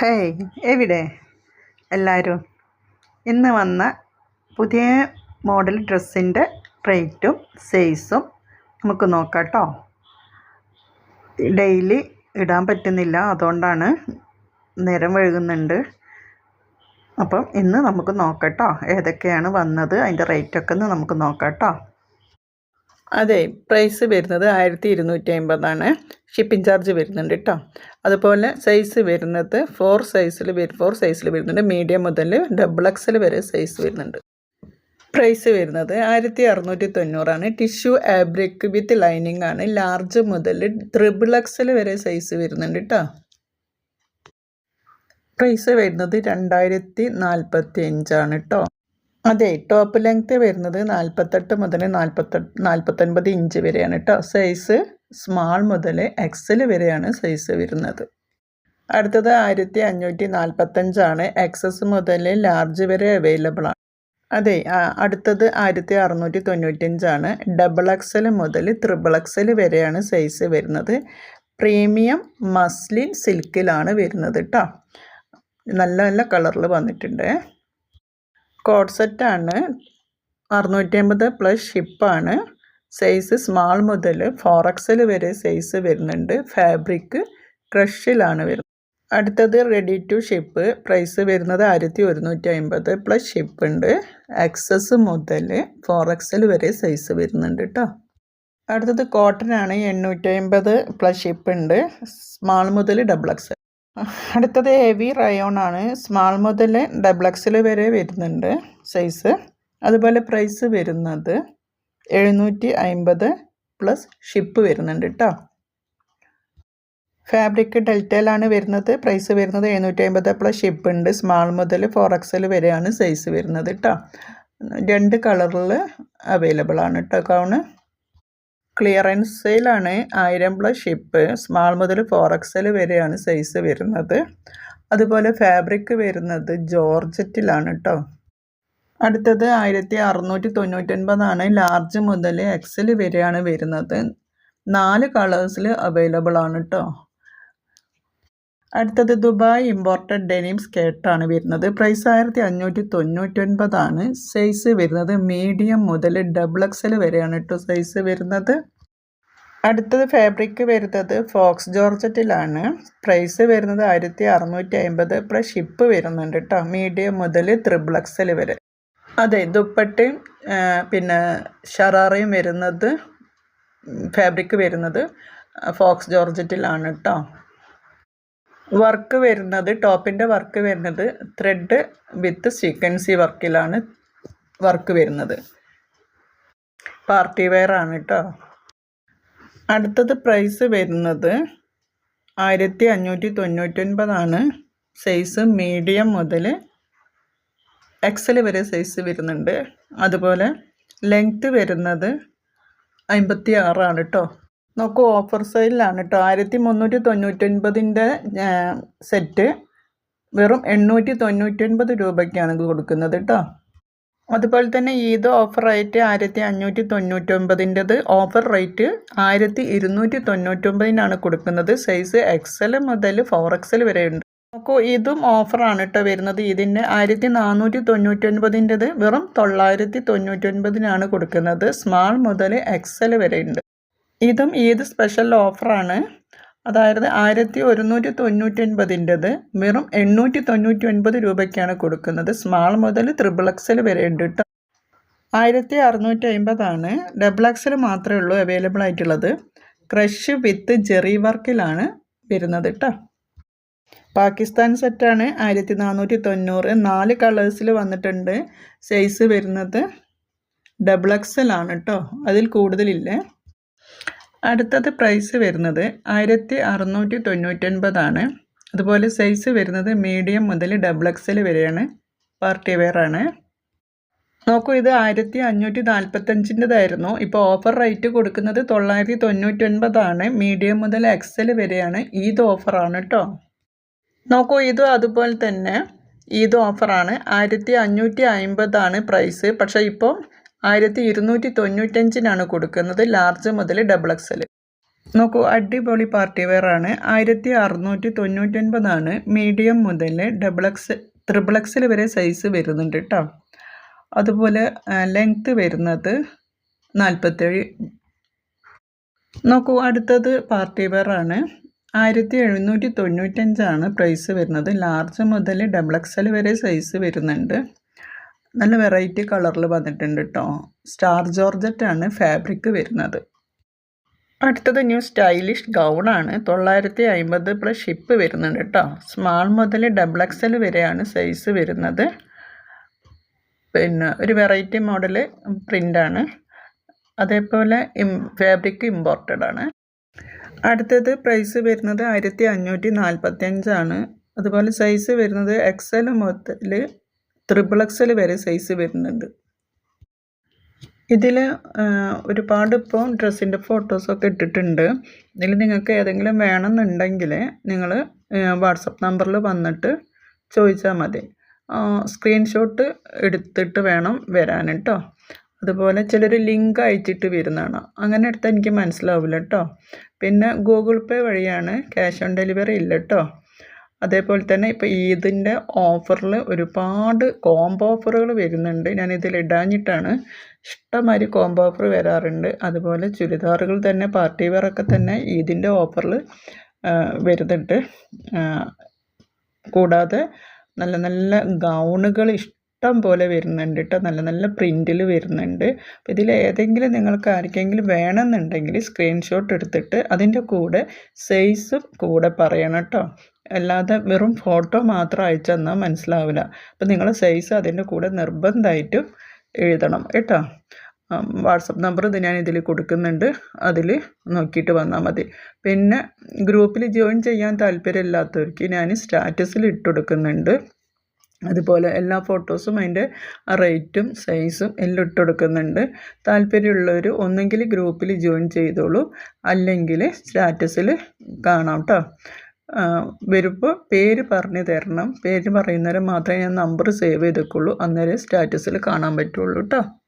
Hey എവിടെ? എല്ലാവരും ഇന്ന് വന്ന പുതിയ മോഡൽ ഡ്രസ്സിന്റെ റേറ്റും സൈസും നമുക്ക് നോക്കാം കേട്ടോ. ഡെയിലി ഇടാൻ പറ്റുന്നില്ല അതുകൊണ്ടാണ് നേരം വഴുകുന്നുണ്ട് അപ്പം ഇന്ന് നമുക്ക് നോക്കാം കേട്ടോ ഏതൊക്കെയാണ് വന്നത് അതിന്റെ റേറ്റൊക്കെ ഒന്ന് നമുക്ക് നോക്കാം കേട്ടോ. അതെ പ്രൈസ് വരുന്നത് ആയിരത്തി ഇരുന്നൂറ്റി അമ്പതാണ് ഷിപ്പിംഗ് ചാർജ് വരുന്നുണ്ട് കേട്ടോ അതുപോലെ സൈസ് വരുന്നത് ഫോർ സൈസിൽ വരും ഫോർ സൈസിൽ വരുന്നുണ്ട്. മീഡിയം മുതൽ ഡബിൾ എക്സൽ വരെ സൈസ് വരുന്നുണ്ട്. പ്രൈസ് വരുന്നത് ആയിരത്തി അറുന്നൂറ്റി തൊണ്ണൂറാണ് ടിഷ്യൂ ആബ്രിക് വിത്ത് ലൈനിങ് ആണ് ലാർജ് മുതൽ ത്രിബിൾ എക്സൽ വരെ സൈസ് വരുന്നുണ്ട് കേട്ടോ പ്രൈസ് വരുന്നത് രണ്ടായിരത്തി നാൽപ്പത്തി അഞ്ചാണ് കേട്ടോ അതെ ടോപ്പ് ലെങ്ത് വരുന്നത് നാൽപ്പത്തെട്ട് മുതൽ നാൽപ്പത്തെട്ട് നാൽപ്പത്തൊൻപത് ഇഞ്ച് വരെയാണ് കേട്ടോ സൈസ് സ്മാൾ മുതൽ എക്സൽ വരെയാണ് സൈസ് വരുന്നത്. അടുത്തത് ആയിരത്തി അഞ്ഞൂറ്റി നാൽപ്പത്തഞ്ചാണ് എക്സസ് മുതൽ ലാർജ് വരെ അവൈലബിൾ ആണ്. അതെ അടുത്തത് ആയിരത്തി അറുന്നൂറ്റി തൊണ്ണൂറ്റഞ്ചാണ് ഡബിൾ എക്സൽ മുതൽ ത്രിബിൾ എക്സൽ വരെയാണ് സൈസ് വരുന്നത്. പ്രീമിയം മസ്ലിൻ സിൽക്കിലാണ് വരുന്നത് കേട്ടോ നല്ല നല്ല കളറിൽ വന്നിട്ടുണ്ട്. കോഡ് സെറ്റാണ്. അറുന്നൂറ്റി അമ്പത് പ്ലസ് ഷിപ്പാണ്. സൈസ് സ്മാൾ മുതൽ ഫോർ എക്സൽ വരെ സൈസ് വരുന്നുണ്ട്. ഫാബ്രിക് ക്രഷിലാണ് വരുന്നത്. അടുത്തത് റെഡി ടു ഷിപ്പ്. പ്രൈസ് വരുന്നത് ആയിരത്തി ഒരുന്നൂറ്റി അമ്പത് പ്ലസ് ഷിപ്പ് ഉണ്ട്. എക്സസ് മുതൽ ഫോർ എക്സൽ വരെ സൈസ് വരുന്നുണ്ട് കേട്ടോ അടുത്തത് കോട്ടൺ ആണ് എണ്ണൂറ്റി അമ്പത് പ്ലസ് ഷിപ്പ് ഉണ്ട്. സ്മാൾ മുതൽ ഡബിൾ എക്സൽ അടുത്തത് ഹെവി റയോൺ ആണ്. സ്മാൾ മുതൽ ഡബിൾ വരെ വരുന്നുണ്ട് സൈസ്. അതുപോലെ പ്രൈസ് വരുന്നത് എഴുന്നൂറ്റി അമ്പത് പ്ലസ് ഷിപ്പ് വരുന്നുണ്ട് കേട്ടോ ഫാബ്രിക് ഡെൽറ്റയിലാണ് വരുന്നത്. പ്രൈസ് വരുന്നത് എഴുന്നൂറ്റി അമ്പത് പ്ലസ് ഷിപ്പ് ഉണ്ട്. സ്മാൾ മുതൽ ഫോർ എക്സൽ വരെയാണ് സൈസ് വരുന്നത് കേട്ടോ രണ്ട് കളറിൽ അവൈലബിൾ ആണ് കേട്ടോ ഗൗണ്. ക്ലിയറൻസ് സെയിലാണ് ആയിരം പ്ലസ് ഷിപ്പ് സ്മാൾ മുതൽ ഫോർ എക്സൽ വരെയാണ് സൈസ് വരുന്നത്. അതുപോലെ ഫാബ്രിക് വരുന്നത് ജോർജറ്റിലാണ് കേട്ടോ അടുത്തത് ആയിരത്തി അറുന്നൂറ്റി തൊണ്ണൂറ്റൊൻപതാണ് ലാർജ് മുതൽ എക്സൽ വരെയാണ് വരുന്നത്. നാല് കളേഴ്സിൽ അവൈലബിൾ ആണ് കേട്ടോ അടുത്തത് ദുബായ് ഇമ്പോർട്ടഡ് ഡെനിം സ്കേർട്ടാണ് വരുന്നത്. പ്രൈസ് ആയിരത്തി അഞ്ഞൂറ്റി തൊണ്ണൂറ്റൊൻപതാണ് സൈസ് വരുന്നത് മീഡിയം മുതൽ ഡബിൾ എക്സൽ വരെയാണ് കേട്ടോ സൈസ് വരുന്നത്. അടുത്തത് ഫാബ്രിക് വരുന്നത് ഫോക്സ് ജോർജറ്റിലാണ് പ്രൈസ് വരുന്നത് ആയിരത്തി അറുന്നൂറ്റി അമ്പത് പ്ലസ് ഷിപ്പ് വരുന്നുണ്ട് കേട്ടോ മീഡിയം മുതൽ ത്രിബിൾ എക്സൽ വരെ. അതെ ദുപ്പട്ടയും പിന്നെ ഷറാറയും വരുന്നത് ഫാബ്രിക് വരുന്നത് ഫോക്സ് ജോർജറ്റിലാണ് കേട്ടോ വർക്ക് വരുന്നത് ടോപ്പിന്റെ വർക്ക് വരുന്നത് ത്രെഡ് വിത്ത് സീക്വൻസി വർക്കിലാണ് വർക്ക് വരുന്നത്. പാർട്ടി വെയർ ആണ് കേട്ടോ അടുത്തത് പ്രൈസ് വരുന്നത് ആയിരത്തി അഞ്ഞൂറ്റി തൊണ്ണൂറ്റൊൻപതാണ് സൈസ് മീഡിയം മുതൽ എക്സൽ വരെ സൈസ് വരുന്നുണ്ട്. അതുപോലെ ലെങ്ത്ത് വരുന്നത് അമ്പത്തി ആറാണ് കേട്ടോ നോക്കൂ ഓഫർ സെയിലാണ് കേട്ടോ ആയിരത്തി മുന്നൂറ്റി തൊണ്ണൂറ്റൊൻപതിന്റെ സെറ്റ് വെറും എണ്ണൂറ്റി തൊണ്ണൂറ്റൊൻപത് രൂപയ്ക്കാണ് ഇത് കൊടുക്കുന്നത് കേട്ടോ അതുപോലെ തന്നെ ഈദ് ഓഫർ റേറ്റ് ആയിരത്തി അഞ്ഞൂറ്റി തൊണ്ണൂറ്റൊമ്പതിന്റെത് ഓഫർ റേറ്റ് ആയിരത്തി ഇരുന്നൂറ്റി തൊണ്ണൂറ്റൊമ്പതിനാണ് കൊടുക്കുന്നത്. സൈസ് എക്സൽ മുതൽ ഫോർ എക്സൽ വരെ ഉണ്ട്. നോക്കൂ ഇതും ഓഫറാണ് കേട്ടോ വരുന്നത്. ഇതിന്റെ ആയിരത്തി നാനൂറ്റി തൊണ്ണൂറ്റൊൻപതിന്റെത് വെറും തൊള്ളായിരത്തി തൊണ്ണൂറ്റൊൻപതിനാണ് കൊടുക്കുന്നത്. സ്മാൾ മുതൽ എക്സൽ വരെ ഉണ്ട്. ഇതും ഈദ് സ്പെഷ്യൽ ഓഫറാണ് അതായത് ആയിരത്തി ഒരുന്നൂറ്റി തൊണ്ണൂറ്റി ഒൻപതിന്റെത് വെറും എണ്ണൂറ്റി തൊണ്ണൂറ്റി ഒൻപത് രൂപയ്ക്കാണ് കൊടുക്കുന്നത്. സ്മാൾ മുതൽ ത്രിബിൾ എക്സൽ വരെ ഉണ്ട് കേട്ടോ ആയിരത്തി അറുന്നൂറ്റി അമ്പതാണ് ഡബിൾ എക്സൽ മാത്രമേ ഉള്ളൂ അവൈലബിൾ ആയിട്ടുള്ളത്. ക്രഷ് വിത്ത് ജെറി വർക്കിലാണ് വരുന്നത് കേട്ടോ പാകിസ്ഥാൻ സെറ്റാണ് ആയിരത്തി നാനൂറ്റി തൊണ്ണൂറ് നാല് കളേഴ്സിൽ വന്നിട്ടുണ്ട്. സൈസ് വരുന്നത് ഡബിൾ എക്സൽ ആണ് കേട്ടോ അതിൽ കൂടുതലില്ലേ. അടുത്തത് പ്രൈസ് വരുന്നത് ആയിരത്തി അറുന്നൂറ്റി തൊണ്ണൂറ്റൊൻപതാണ് അതുപോലെ സൈസ് വരുന്നത് മീഡിയം മുതൽ ഡബിൾ എക്സൽ വരെയാണ്. പാർട്ടി വെയർ ആണ്. നോക്കൂ ഇത് ആയിരത്തി അഞ്ഞൂറ്റി നാൽപ്പത്തഞ്ചിന്റെതായിരുന്നു ഇപ്പോൾ ഓഫർ റേറ്റ് കൊടുക്കുന്നത് തൊള്ളായിരത്തി തൊണ്ണൂറ്റൊൻപതാണ് മീഡിയം മുതൽ എക്സൽ വരെയാണ്. ഈദ് ഓഫറാണ് കേട്ടോ. നോക്കൂ ഇതും അതുപോലെ തന്നെ ഈദ് ഓഫറാണ് ആയിരത്തി അഞ്ഞൂറ്റി അമ്പതാണ് പ്രൈസ് പക്ഷേ ഇപ്പോൾ ആയിരത്തി ഇരുന്നൂറ്റി തൊണ്ണൂറ്റഞ്ചിനാണ് കൊടുക്കുന്നത് ലാർജ് മുതൽ ഡബിൾ എക്സൽ നോക്കൂ അടിപൊളി പാർട്ടി വെയർ ആണ്. ആയിരത്തി അറുന്നൂറ്റി തൊണ്ണൂറ്റൊൻപതാണ് മീഡിയം മുതൽ ഡബിൾ എക്സ് ത്രിബിൾ എക്സിൽ വരെ സൈസ് വരുന്നുണ്ട് കേട്ടോ അതുപോലെ ലെങ്ത്ത് വരുന്നത് നാൽപ്പത്തേഴ് നോക്കൂ അടുത്തത് പാർട്ടി വെയർ ആണ്. ആയിരത്തി എഴുന്നൂറ്റി തൊണ്ണൂറ്റഞ്ചാണ് പ്രൈസ് വരുന്നത്. ലാർജ് മുതൽ ഡബിൾ എക്സൽ വരെ സൈസ് വരുന്നുണ്ട്. നല്ല വെറൈറ്റി കളറിൽ വന്നിട്ടുണ്ട് കേട്ടോ സ്റ്റാർ ജോർജറ്റാണ് ഫാബ്രിക് വരുന്നത്. അടുത്തത് ന്യൂ സ്റ്റൈലിഷ് ഗൗണാണ് തൊള്ളായിരത്തി അമ്പത് പ്ലസ് ഷിപ്പ് വരുന്നുണ്ട് കേട്ടോ സ്മാൾ മുതൽ ഡബിൾ എക്സൽ വരെയാണ് സൈസ് വരുന്നത്. പിന്നെ ഒരു വെറൈറ്റി മോഡൽ പ്രിന്റാണ് അതേപോലെ ഇം ഫാബ്രിക് ഇമ്പോർട്ടഡ് ആണ്. അടുത്തത് പ്രൈസ് വരുന്നത് ആയിരത്തി അഞ്ഞൂറ്റി നാൽപ്പത്തി അഞ്ചാണ് അതുപോലെ സൈസ് വരുന്നത് എക്സൽ മുതൽ ത്രിബിൾ എക്സൽ വരെ സൈസ് വരുന്നുണ്ട്. ഇതിൽ ഒരുപാട് ഇപ്പോൾ ഡ്രസ്സിന്റെ ഫോട്ടോസൊക്കെ ഇട്ടിട്ടുണ്ട്. ഇതിൽ നിങ്ങൾക്ക് ഏതെങ്കിലും വേണമെന്നുണ്ടെങ്കിൽ നിങ്ങൾ വാട്സപ്പ് നമ്പറിൽ വന്നിട്ട് ചോദിച്ചാൽ മതി. സ്ക്രീൻഷോട്ട് എടുത്തിട്ട് വേണം വരാൻ കേട്ടോ അതുപോലെ ചിലർ ലിങ്ക് അയച്ചിട്ട് വരുന്നതാണ്. അങ്ങനെ എടുത്താൽ എനിക്ക് മനസ്സിലാവില്ല കേട്ടോ പിന്നെ ഗൂഗിൾ പേ വഴിയാണ് ക്യാഷ് ഓൺ ഡെലിവറി ഇല്ല കേട്ടോ അതേപോലെ തന്നെ ഇപ്പോൾ ഈദിന്റെ ഓഫറിൽ ഒരുപാട് കോംബോ ഓഫറുകൾ വരുന്നുണ്ട്. ഞാൻ ഇതിൽ ഇടാഞ്ഞിട്ടാണ്. ഇഷ്ടമാതിരി കോംബോ ഓഫർ വരാറുണ്ട്. അതുപോലെ ചുരിദാറുകൾ തന്നെ പാർട്ടി വെയറൊക്കെ തന്നെ ഈദിന്റെ ഓഫറിൽ വരുന്നുണ്ട്. കൂടാതെ നല്ല നല്ല ഗൗണുകൾ ഇഷ്ടം പോലെ വരുന്നുണ്ട് കേട്ടോ നല്ല നല്ല പ്രിന്റിൽ വരുന്നുണ്ട്. അപ്പോൾ ഇതിൽ ഏതെങ്കിലും നിങ്ങൾക്ക് ആർക്കെങ്കിലും വേണമെന്നുണ്ടെങ്കിൽ സ്ക്രീൻഷോട്ട് എടുത്തിട്ട് അതിന്റെ കൂടെ സൈസും കൂടെ പറയണം കേട്ടോ അല്ലാതെ വെറും ഫോട്ടോ മാത്രം അയച്ചു തന്നാൽ മനസ്സിലാവില്ല. അപ്പോൾ നിങ്ങൾ സൈസ് അതിന്റെ കൂടെ നിർബന്ധമായിട്ടും എഴുതണം കേട്ടോ. വാട്സപ്പ് നമ്പർ ഇത് ഞാൻ ഇതിൽ കൊടുക്കുന്നുണ്ട്. അതിൽ നോക്കിയിട്ട് വന്നാൽ മതി. പിന്നെ ഗ്രൂപ്പിൽ ജോയിൻ ചെയ്യാൻ താല്പര്യമില്ലാത്തവർക്ക് ഞാൻ സ്റ്റാറ്റസിൽ ഇട്ട് കൊടുക്കുന്നുണ്ട്. അതുപോലെ എല്ലാ ഫോട്ടോസും അതിന്റെ റേറ്റും സൈസും എല്ലാം ഇട്ട് കൊടുക്കുന്നുണ്ട്. താല്പര്യമുള്ളവർ ഒന്നെങ്കിൽ ഗ്രൂപ്പിൽ ജോയിൻ ചെയ്തോളൂ. അല്ലെങ്കിൽ സ്റ്റാറ്റസിൽ കാണാം കേട്ടോ. വരുമ്പോൾ പേര് പറഞ്ഞു തരണം. പേര് പറയുന്നവരെ മാത്രമേ ഞാൻ നമ്പർ സേവ് ചെയ്തേക്കുള്ളൂ. അന്നേരം സ്റ്റാറ്റസിൽ കാണാൻ പറ്റുള്ളൂ കേട്ടോ.